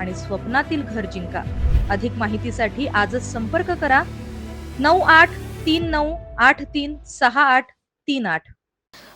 आणि स्वप्नातील घर जिंका. अधिक माहितीसाठी आजच संपर्क करा. नऊ आठ तीन नऊ आठ तीन सहा आठ तीन आठ.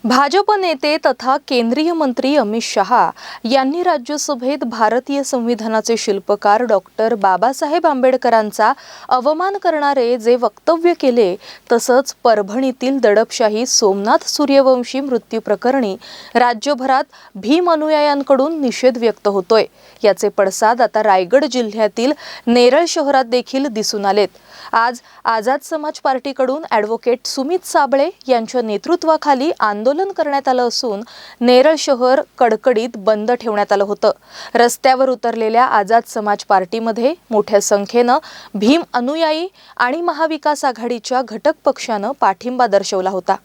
भाजप नेते तथा केंद्रीय मंत्री अमित शहा यांनी राज्यसभेत भारतीय संविधानाचे शिल्पकार डॉक्टर बाबासाहेब आंबेडकरांचा अवमान करणारे जे वक्तव्य केले तसंच परभणीतील दडपशाही सोमनाथ सूर्यवंशी मृत्यू प्रकरणी राज्यभरात भीम अनुयायांकडून निषेध व्यक्त होतोय. याचे पडसाद आता रायगड जिल्ह्यातील नेरळ शहरात देखील दिसून आलेत. आज आझाद समाज पार्टीकडून ॲडव्होकेट सुमित साबळे यांच्या नेतृत्वाखाली आंदोलन करण्यात आलं असून नेरळ शहर कडकडीत बंद ठेवण्यात आलं होतं. रस्त्यावर उतरलेल्या आझाद समाज पार्टीमध्ये मोठ्या संख्येनं भीम अनुयायी आणि महाविकास आघाडीच्या घटक पक्षानं पाठिंबा दर्शवला होता.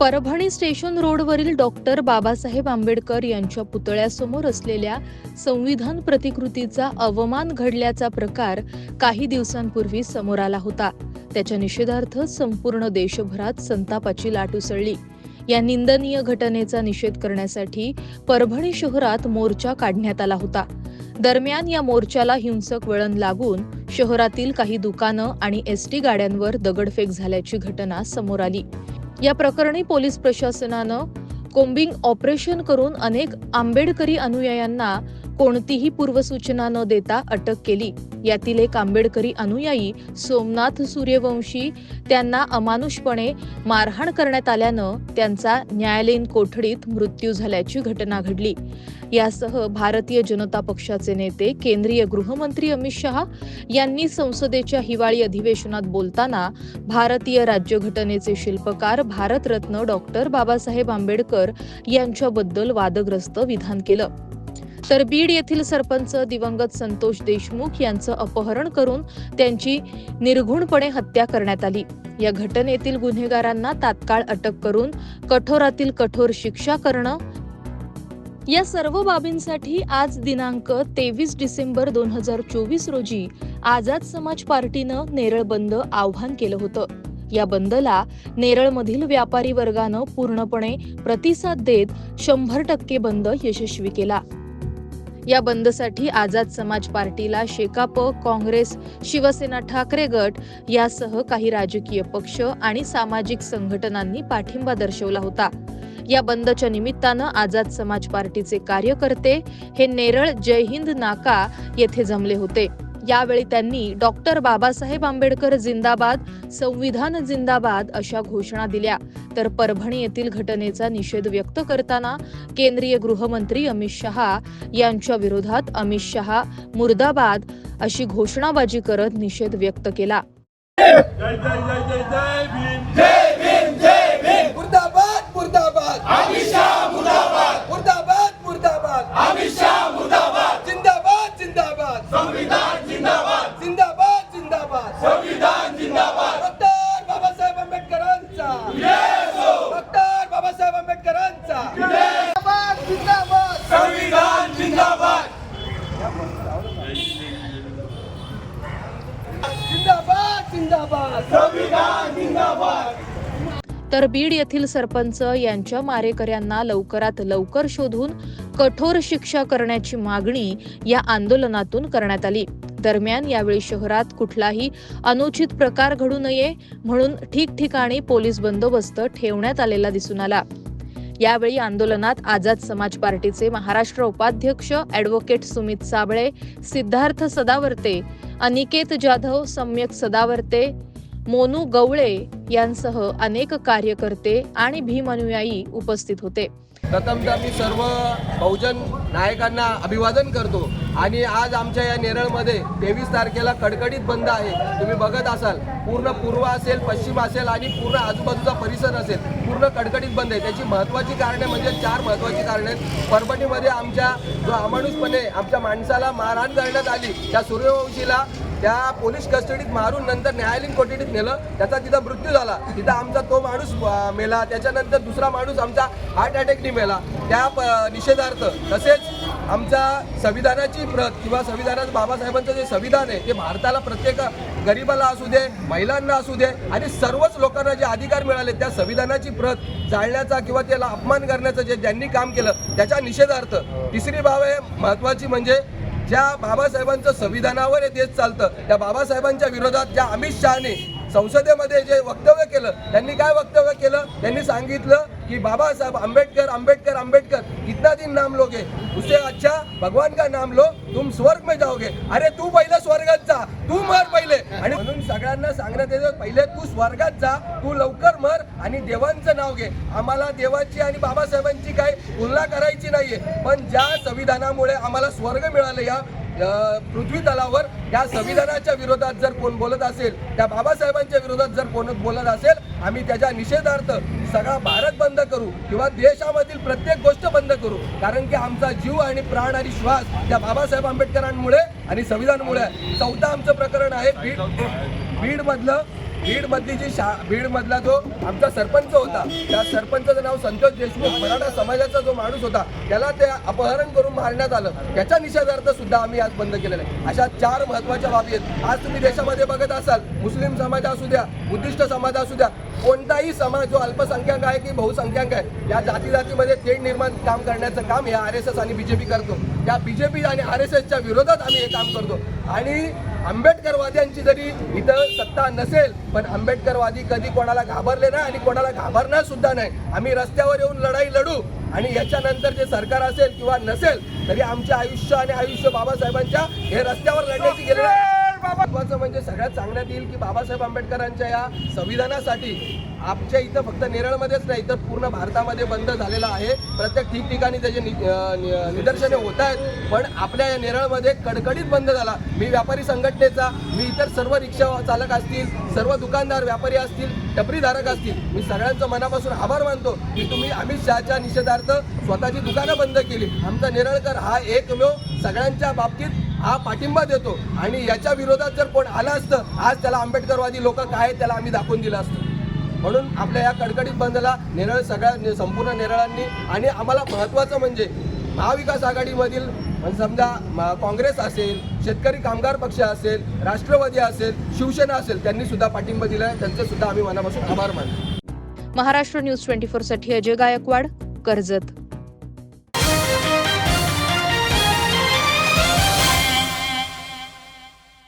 परभणी स्टेशन रोडवरील डॉक्टर बाबासाहेब आंबेडकर यांच्या पुतळ्यासमोर असलेल्या संविधान प्रतिकृतीचा अवमान घडल्याचा प्रकार काही दिवसांपूर्वी समोर आला होता. त्याच्या निषेधार्थ संपूर्ण देशभरात संतापाची लाट उसळली. या निंदनीय घटनेचा निषेध करण्यासाठी परभणी शहरात मोर्चा काढण्यात आला होता. दरम्यान या मोर्चाला हिंसक वळण लागून शहरातील काही दुकानं आणि एस टी गाड्यांवर दगडफेक झाल्याची घटना समोर आली. या प्रकरणी पोलीस प्रशासनानं कोम्बिंग ऑपरेशन करून अनेक आंबेडकरी अनुयायांना कोणतीही पूर्वसूचना न देता अटक केली. यातील एक आंबेडकरी अनुयायी सोमनाथ सूर्यवंशी त्यांना अमानुषपणे मारहाण करण्यात आल्यानं त्यांचा न्यायालयीन कोठडीत मृत्यू झाल्याची घटना घडली. यासह भारतीय जनता पक्षाचे नेते केंद्रीय गृहमंत्री अमित शहा यांनी संसदेच्या हिवाळी अधिवेशनात बोलताना भारतीय राज्यघटनेचे शिल्पकार भारतरत्न डॉक्टर बाबासाहेब आंबेडकर यांच्याबद्दल वादग्रस्त विधान केलं. तर बीड येथील सरपंच दिवंगत संतोष देशमुख यांचं अपहरण करून त्यांची निर्घुणपणे हत्या करण्यात आली. या घटनेतील गुन्हेगारांना तात्काळ अटक करून कठोरातील कठोर शिक्षा करणं. या सर्व बाबींसाठी आज दिनांक तेवीस डिसेंबर दोन हजार चोवीस रोजी आझाद समाज पार्टीनं नेरळ बंद आव्हान केलं होतं. या बंदला नेरळमधील व्यापारी वर्गानं पूर्णपणे प्रतिसाद देत शंभर टक्के बंद यशस्वी केला. या बंदसाठी आझाद समाज पार्टीला शेकाप काँग्रेस शिवसेना ठाकरे गट यासह काही राजकीय पक्ष आणि सामाजिक संघटनांनी पाठिंबा दर्शवला होता. या बंदच्या निमित्तानं आझाद समाज पार्टीचे कार्यकर्ते हे नेरळ जय हिंद नाका येथे जमले होते. यावेळी त्यांनी डॉक्टर बाबासाहेब आंबेडकर जिंदाबाद संविधान जिंदाबाद अशा घोषणा दिल्या. तर परभणी येथील घटनेचा निषेध व्यक्त करताना केंद्रीय गृहमंत्री अमित शहा यांच्या विरोधात अमित शहा मुर्दाबाद अशी घोषणाबाजी करत निषेध व्यक्त केला. जय जय जय जय जय भीम जय भीम जय भीम मुर्दाबाद मुर्दाबाद अमित शाह मुर्दाबाद मुर्दाबाद मुर्दाबाद अमित शाह मुर्दाबाद जिंदाबाद जिंदाबाद संविधान जिंदाबाद जिंदाबाद जिंदाबाद संविधान जिंदाबाद डॉक्टर बाबासाहेब आंबेडकरांचा डॉक्टर बाबासाहेब आंबेडकरांचा जिंदाबाद जिंदाबाद संविधान जिंदाबाद जिंदाबाद जिंदाबाद संविधान जिंदाबाद तर बीड येथील सरपंच यांच्या मारेकऱ्यांना लवकरात लवकर शोधून कठोर शिक्षा करण्याची मागणी या आंदोलनातून करण्यात आली. दरम्यान यावेळी शहरात कुठलाही अनुचित प्रकार घडू नये म्हणून ठिकठिकाणी पोलीस बंदोबस्त ठेवण्यात आलेला दिसून आला. यावेळी आंदोलनात आझाद समाज पार्टीचे महाराष्ट्र उपाध्यक्ष ॲडव्होकेट सुमित साबळे सिद्धार्थ सदावर्ते अनिकेत जाधव सम्यक सदावर्ते मोनू गवळे यांसह अनेक कार्यकर्ते आणि भीम अनुयायी उपस्थित होते. प्रथमतः मी सर्व बहुजन नायकांना अभिवादन करतो. आणि आज आमच्या या नेरळमध्ये तेवीस तारखेला कडकडीत बंद आहे. तुम्ही बघत असाल पूर्ण पूर्व असेल पश्चिम असेल आणि पूर्ण आजूबाजूचा परिसर असेल पूर्ण कडकडीत बंद आहे. त्याची महत्त्वाची कारणे म्हणजे चार महत्त्वाची कारणे आहेत. परभणीमध्ये आमच्या जो अमानुषपणे आमच्या माणसाला मारहाण करण्यात आली त्या सूर्यवंशीला त्या पोलीस कस्टडीत मारून नंतर न्यायालयीन कोठडीत नेलं. त्याचा तिथं मृत्यू झाला. तिथं आमचा तो माणूस मेला. त्याच्यानंतर दुसरा माणूस आमचा हार्ट अटॅकने मेला. त्या प- निषेधार्थ तसेच आमचा संविधानाची प्रत किंवा संविधानात बाबासाहेबांचं जे संविधान आहे ते भारताला प्रत्येक गरिबाला असू दे महिलांना असू दे आणि सर्वच लोकांना जे अधिकार मिळाले त्या संविधानाची प्रत जाळण्याचा किंवा त्याला अपमान करण्याचं जे ज्यांनी काम केलं त्याच्या निषेधार्थ. तिसरी बाब आहे महत्त्वाची म्हणजे ज्या बाबासाहेबांचं संविधानावर हे देश चालतं. त्या बाबासाहेबांच्या विरोधात ज्या अमित शहाने संसदेमध्ये जे वक्तव्य केलं त्यांनी काय वक्तव्य केलं? त्यांनी सांगितलं की बाबासाहेब आंबेडकर आंबेडकर आंबेडकर कितना दिन नाम लोगे? उसे अच्छा भगवान का नाम लो तुम स्वर्ग में जाओगे. अरे तू पहिलं स्वर्गात जा तू मर पहिले. आणि म्हणून सगळ्यांना सांगण्यात येतं पहिले तू स्वर्गात जा तू लवकर मर आणि देवांचं नाव घे. आम्हाला देवाची आणि बाबासाहेबांची काही तुलना करायची नाहीये. पण ज्या संविधानामुळे आम्हाला स्वर्ग मिळाले या पृथ्वी तलावर या संविधानाच्या विरोधात जर कोण बोलत असेल त्या बाबासाहेबांच्या विरोधात जर कोण बोलत असेल आम्ही त्याच्या निषेधार्थ सगळा भारत बंद करू किंवा देशामधील प्रत्येक गोष्ट बंद करू. कारण की आमचा जीव आणि प्राण आणि श्वास त्या बाबासाहेब आंबेडकरांमुळे आणि संविधानमुळे चौदा चौथं आमचं प्रकरण आहे. बीड बीडमधलं. बीडमधली जी शा बीडमधला जो आमचा सरपंच होता त्या सरपंचाचं नाव संतोष देशमुख मराठा समाजाचा जो माणूस होता त्याला ते अपहरण करून मारण्यात आलं. त्याच्या निषेधार्थ सुद्धा आम्ही आज बंद केलेलं आहे. अशा चार महत्त्वाच्या बाबी आहेत. आज तुम्ही देशामध्ये बघत असाल मुस्लिम समाज असू द्या बुद्धिस्ट समाज असू द्या कोणताही समाज जो अल्पसंख्याक आहे की बहुसंख्याक आहे या जाती जातीमध्ये तेढ निर्माण काम करण्याचं काम हे आर एस एस आणि बीजेपी करतो. या बीजेपी आणि आर एस एसच्या विरोधात आम्ही हे काम करतो. आणि आंबेडकरवाद्यांची जरी इथं सत्ता नसेल पण आंबेडकरवादी कधी कोणाला घाबरले नाही आणि कोणाला घाबरणार सुद्धा नाही आम्ही रस्त्यावर येऊन लढाई लढू आणि याच्यानंतर जे सरकार असेल किंवा नसेल तरी आमचे आयुष्य आणि आयुष्य बाबासाहेबांच्या हे रस्त्यावर लढण्याची गेलेलं आहे. महत्वाचं म्हणजे सगळ्यात सांगण्यात येईल की बाबासाहेब आंबेडकरांच्या या संविधानासाठी आमच्या इथं फक्त नेरळमध्येच नाही तर पूर्ण भारतामध्ये बंद झालेला आहे. प्रत्येक ठिकठिकाणी त्याचे नि- निदर्शने होत आहेत पण आपल्या या नेरळमध्ये कडकडीत बंद झाला. मी व्यापारी संघटनेचा मी इतर सर्व रिक्षा चालक असतील सर्व दुकानदार व्यापारी असतील टपरीधारक असतील मी सगळ्यांचं मनापासून आभार मानतो की तुम्ही अमित शहाच्या निषेधार्थ स्वतःची दुकानं बंद केली. आमचा नेरळकर हा एकमेव सगळ्यांच्या बाबतीत हा पाठिंबा देतो. आणि याच्या विरोधात जर कोण आलं असतं आज त्याला आंबेडकरवादी लोक काय त्याला आम्ही दाखवून दिलं असतं. म्हणून आपल्या या कडकडीत बंदला नेरळ सगळ्या संपूर्ण नेरळांनी आणि आम्हाला महत्त्वाचं म्हणजे महाविकास आघाडीमधील म्हणजे समजा काँग्रेस असेल शेतकरी कामगार पक्ष असेल राष्ट्रवादी असेल शिवसेना असेल त्यांनी सुद्धा पाठिंबा दिला त्यांचे सुद्धा आम्ही मनापासून आभार मानतो. महाराष्ट्र न्यूज ट्वेंटी साठी अजय गायकवाड कर्जत.